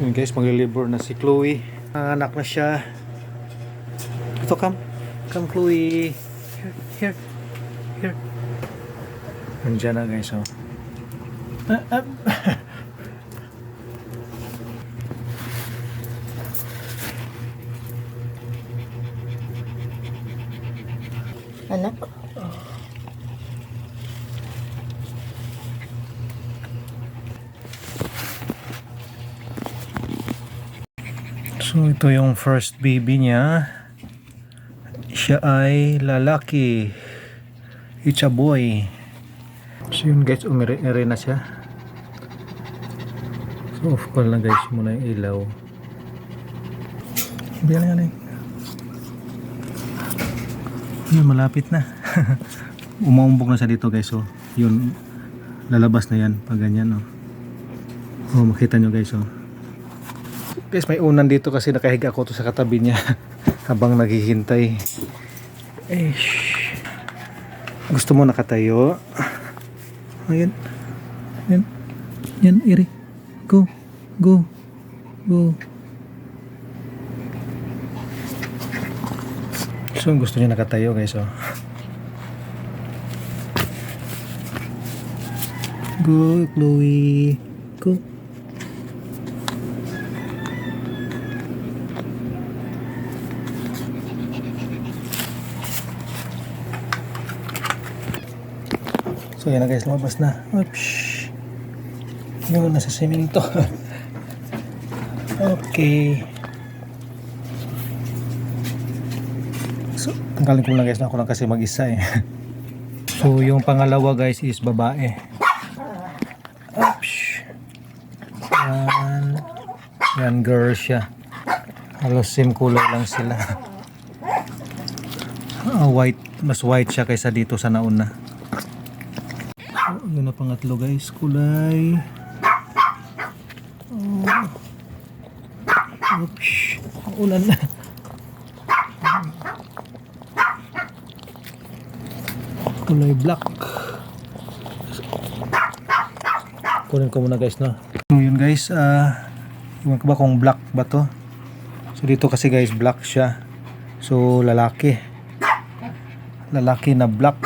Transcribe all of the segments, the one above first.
Yun guys, maglilibor na si Chloe. Anak na siya. Ito, come. Come, Chloe. Here, here. Here. Nandiyan na guys, oh. Ah, ah. Anak? So ito yung first baby niya. Siya ay lalaki. It's a boy. So yun guys, umiri na siya. So off ko lang guys muna yung ilaw. Biyan yan eh. Yun, malapit na. Umaumbok na siya dito guys. So, yun, lalabas na yan pag ganyan. Oh, oh makita nyo guys. Oh. Guys, may unan dito kasi nakahiga ako to sa katabi niya habang naghihintay. Eh. Gusto mo nakatayo? Ayan. Ayan. Yan, Iri. Go. Go. Go. So, gusto niya nakatayo guys, oh. Go, Chloe. So yan na guys, lumabas na. Oops. Yun, nasa semento. okay. So, tanggalin ko lang guys na ako lang kasi mag-isa eh. so, yung pangalawa guys is babae. Oops. Yan. Yan girl siya. Halos same kulay lang sila. Ah, white, mas white siya kaysa dito sa nauna. Pangatlo guys, kulay. Oh. Oops. Ulan na. Kulay black. Kunin ko muna guys no. So yun guys, ah uh, ko ba kung black ba to? So dito kasi guys black siya. So lalaki. Lalaki na black.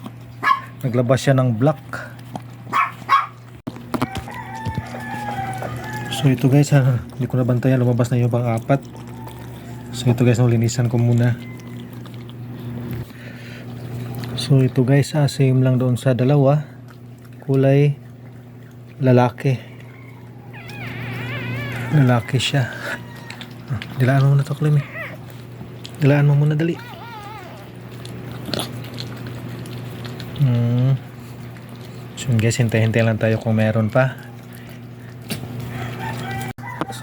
Naglabas siya ng black. So ito guys ha, hindi ko nabantayan, lumabas na yung pang apat. So ito guys, nalinisan ko muna. So ito guys, ah, same lang doon sa dalawa. Kulay lalaki. Lalaki siya. Ah, dilaan mo muna to, Clem. eh. Dilaan mo muna dali. Hmm. So guys, hintay-hintay lang tayo kung meron pa.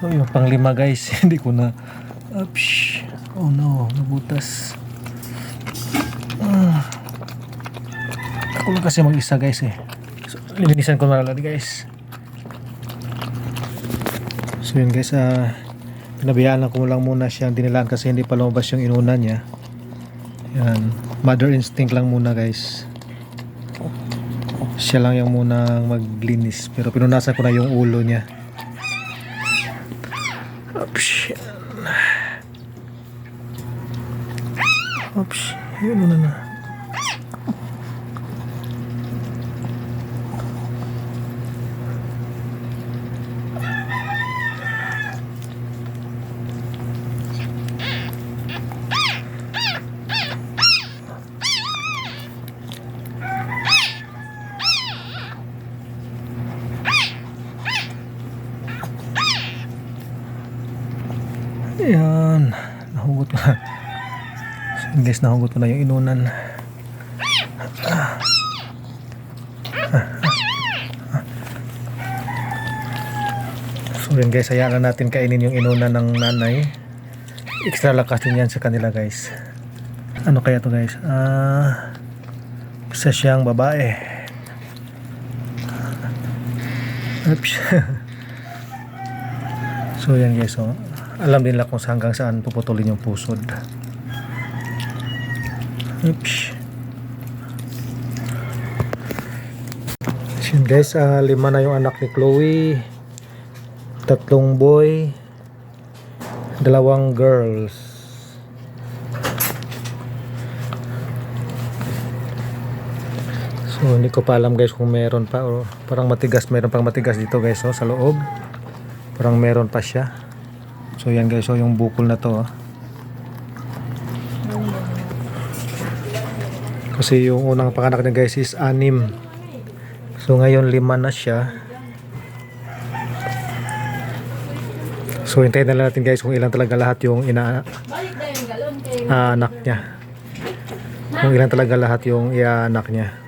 So yung panglima guys, hindi ko na Ups. Oh no, nabutas. Ah. Ako lang kasi mag-isa guys eh. So, linisan ko na lang guys. So yun guys, ah, pinabayaan lang ko lang muna siyang dinilaan kasi hindi pa lumabas yung inuna niya. Yan, mother instinct lang muna guys. Siya lang yung munang maglinis pero pinunasan ko na yung ulo niya. Oops. Oops. Yun muna na. Ayan. Nahugot ko na. So, guys, nahugot ko na yung inunan. So yun guys, hayaan na natin kainin yung inunan ng nanay. Extra lakas din yan sa kanila guys. Ano kaya to guys? Ah, isa siyang babae. Oops. so yan guys, oh. Alam lang kung hanggang saan puputulin yung pusod. Oops. So guys, ah, lima na yung anak ni Chloe. tatlong boy dalawang girls so hindi ko pa alam guys kung meron pa o parang matigas meron pang matigas dito guys oh, sa loob parang meron pa siya so yan guys oh, yung bukol na to oh. kasi yung unang panganak niya guys is anim so ngayon lima na siya So hintayin na lang natin guys kung ilan talaga lahat yung ina ah, anak niya. Kung ilan talaga lahat yung iaanak niya.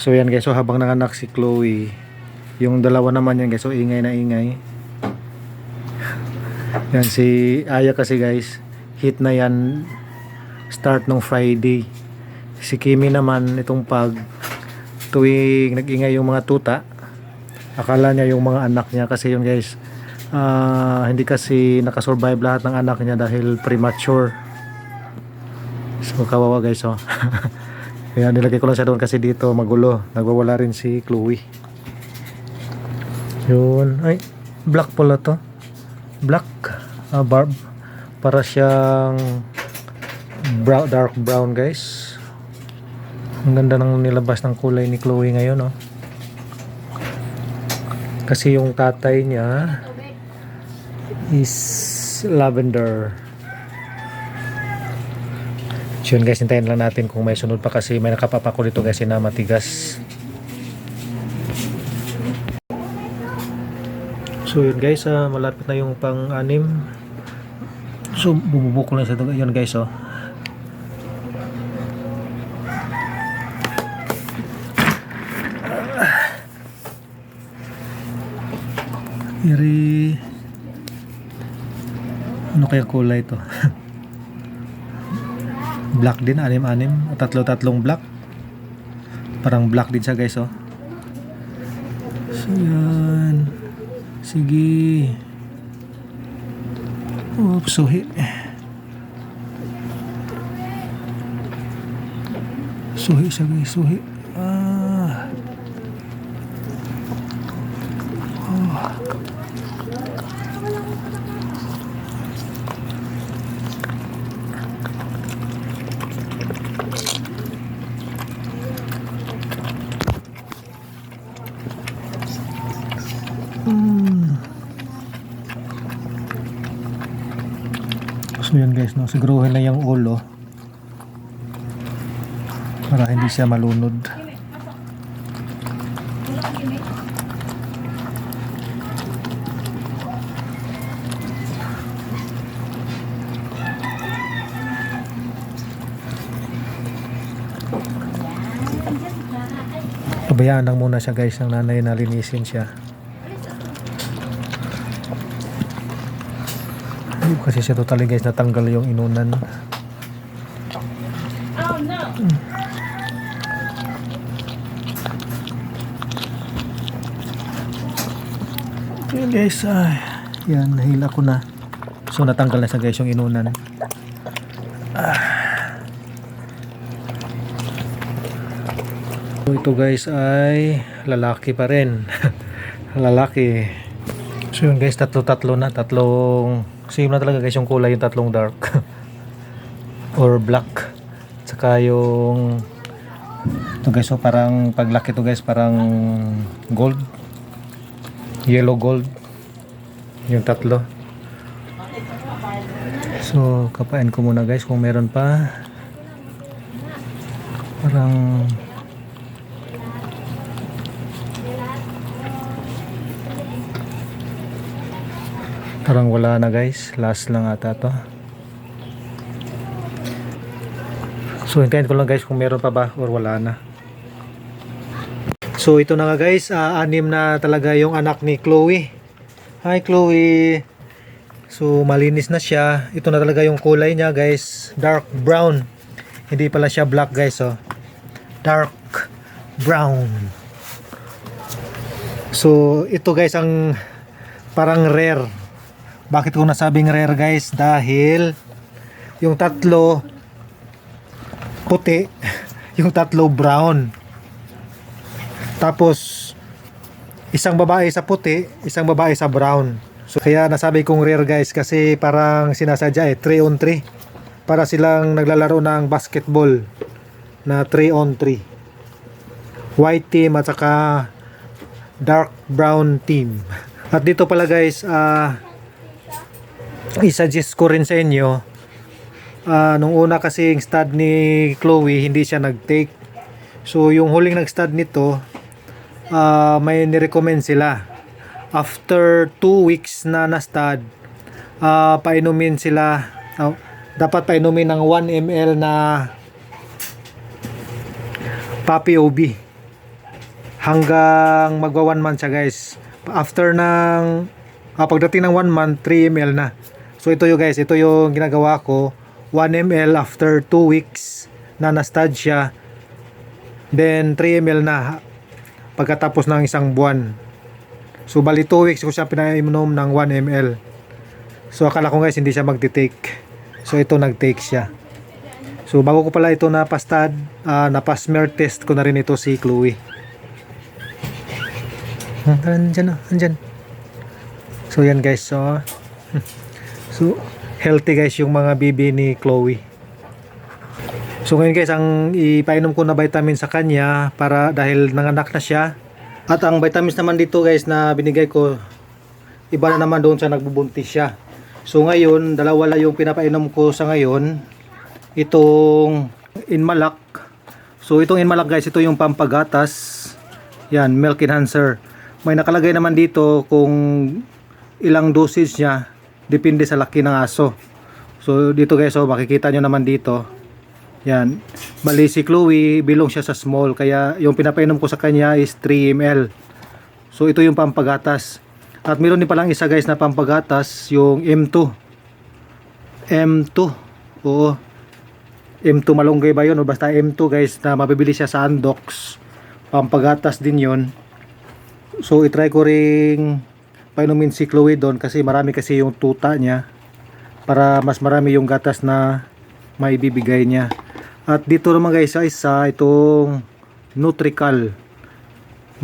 So yan guys, so habang nanganak si Chloe, yung dalawa naman yan guys, so ingay na ingay. Yan si Aya kasi guys, hit na yan start nung Friday. Si Kimi naman itong pag tuwing nag-ingay yung mga tuta akala niya yung mga anak niya kasi yun guys ah, hindi kasi nakasurvive lahat ng anak niya dahil premature so kawawa guys oh kaya nilagay ko lang siya doon kasi dito magulo. Nagwawala rin si Chloe. Yun. Ay black pala to. Black. Ah, barb. Para siyang brown, dark brown guys. Ang ganda ng nilabas ng kulay ni Chloe ngayon, no? Kasi yung tatay niya is lavender. So yun guys, hintayin lang natin kung may sunod pa kasi may nakapapako dito kasi na matigas. So yun guys, ah, malapit na yung pang-anim. So bububukol na siya doon. Yun guys, oh. Iri Ano kaya kulay to? black din, anim-anim Tatlo-tatlong black. Parang black din siya guys oh. So yan. Sige. Oops, suhi. Suhi siya guys, suhi So yun guys, no, siguruhin na yung ulo para hindi siya malunod. Pabayaan lang muna siya guys ng nanay na linisin siya. Kasi siya totally guys natanggal yung inunan. Okay guys, ay, yan, nahila ko na. So natanggal na sa guys yung inunan. Ah. So ito guys ay lalaki pa rin. lalaki. So yun guys, tatlo-tatlo na, tatlong same na talaga guys yung kulay yung tatlong dark or black. Tsaka yung ito guys, so parang paglaki to guys, parang gold. Yellow gold. Yung tatlo. So, kapain ko muna guys kung meron pa. Parang Parang wala na guys. Last lang ata to. So hintayin ko lang guys kung meron pa ba or wala na. So ito na nga guys. ah, anim na talaga yung anak ni Chloe. Hi Chloe. So malinis na siya. Ito na talaga yung kulay niya guys. Dark brown. Hindi pala siya black guys oh. Dark brown. So ito guys ang parang rare. Bakit ko nasabing rare guys? Dahil yung tatlo puti, yung tatlo brown. Tapos, isang babae sa puti, isang babae sa brown. So, kaya nasabi kong rare guys kasi parang sinasadya eh, 3 on 3. Para silang naglalaro ng basketball na 3 on 3. White team at saka dark brown team. At dito pala guys, ah i-suggest ko rin sa inyo ah nung una kasi yung stud ni Chloe hindi siya nag-take. So yung huling nag-stud nito ah may nirecommend sila. After 2 weeks na na-stud ah painumin sila. Ah, dapat painumin ng 1 ml na Papi OB hanggang magwa 1 month siya guys. After ng ah, pagdating ng 1 month 3 ml na so ito yung guys ito yung ginagawa ko. 1 ml after 2 weeks na na-stud siya. Then 3 ml na pagkatapos ng isang buwan. So bali 2 weeks ko siya pinainom ng 1 ml so akala ko guys hindi siya magti-take so ito nag-take siya. So bago ko pala ito na pastad uh, na pa-smear test ko na rin ito si Chloe. Hmm, andyan andyan. So yan guys, so so healthy guys yung mga bibi ni Chloe. So ngayon guys, ang ipainom ko na vitamin sa kanya para dahil nanganak na siya. At ang vitamins naman dito guys na binigay ko, iba na naman doon sa nagbubuntis siya. So ngayon, dalawa lang yung pinapainom ko sa ngayon. Itong Inmalak. So itong Inmalak guys, ito yung pampagatas. Yan, milk enhancer. May nakalagay naman dito kung ilang dosage niya depende sa laki ng aso. So dito guys, so makikita nyo naman dito. Yan. Bali si Chloe, bilong siya sa small kaya yung pinapainom ko sa kanya is 3 ml. So ito yung pampagatas. At meron din palang isa guys na pampagatas, yung M2. M2. Oo. M2 malunggay ba yun o basta M2 guys na mabibili siya sa Andox. Pampagatas din yon So, itry ko ring painumin si Chloe doon kasi marami kasi yung tuta niya para mas marami yung gatas na maibibigay niya. At dito naman guys sa isa itong Nutrical.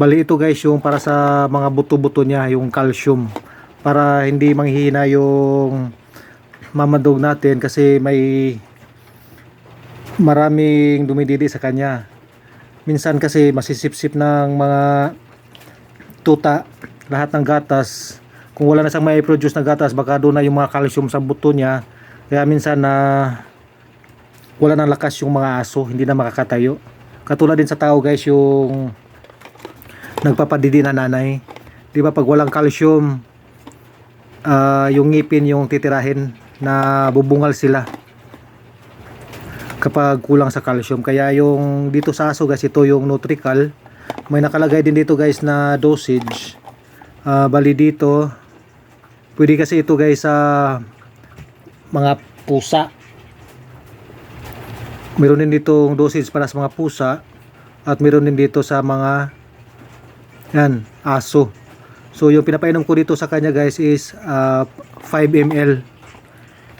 Bali ito guys yung para sa mga buto-buto niya, yung calcium para hindi manghihina yung mamadog natin kasi may maraming dumididi sa kanya. Minsan kasi masisipsip ng mga tuta, lahat ng gatas. Kung wala na siyang may produce na gatas, baka doon na yung mga calcium sa buto niya. Kaya minsan na wala nang lakas yung mga aso, hindi na makakatayo. Katulad din sa tao guys, yung nagpapadidi na nanay. Di ba pag walang calcium, ah, yung ngipin yung titirahin na bubungal sila kapag kulang sa calcium. Kaya yung dito sa aso guys, ito yung Nutrical. May nakalagay din dito guys na dosage. Ah, bali dito, pwede kasi ito guys sa mga pusa. Meron din ditong dosage para sa mga pusa at meron din dito sa mga yan, aso. So yung pinapainom ko dito sa kanya guys is ah, 5 ml.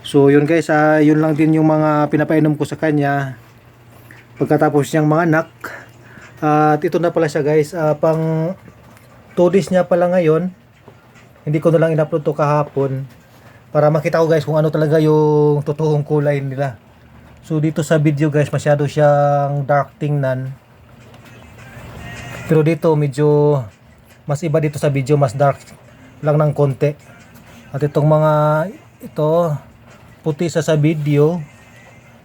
So yun guys, ah, yun lang din yung mga pinapainom ko sa kanya pagkatapos niyang mga anak. At ito na pala siya guys, ah, pang 2 days niya pala ngayon. Hindi ko na lang in-upload to kahapon para makita ko guys kung ano talaga yung totoong kulay nila. So dito sa video guys, masyado siyang dark tingnan. Pero dito medyo mas iba dito sa video, mas dark lang ng konti. At itong mga ito puti sa sa video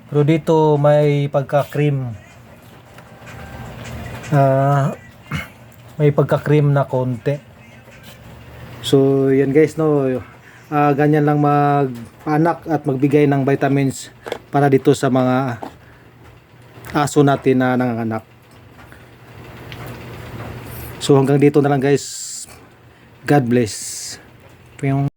pero dito may pagka cream Ah, may pagka cream na konti. So yan guys no. Ah, ganyan lang mag-anak at magbigay ng vitamins para dito sa mga aso natin na nanganganak. So hanggang dito na lang guys. God bless. Piyong.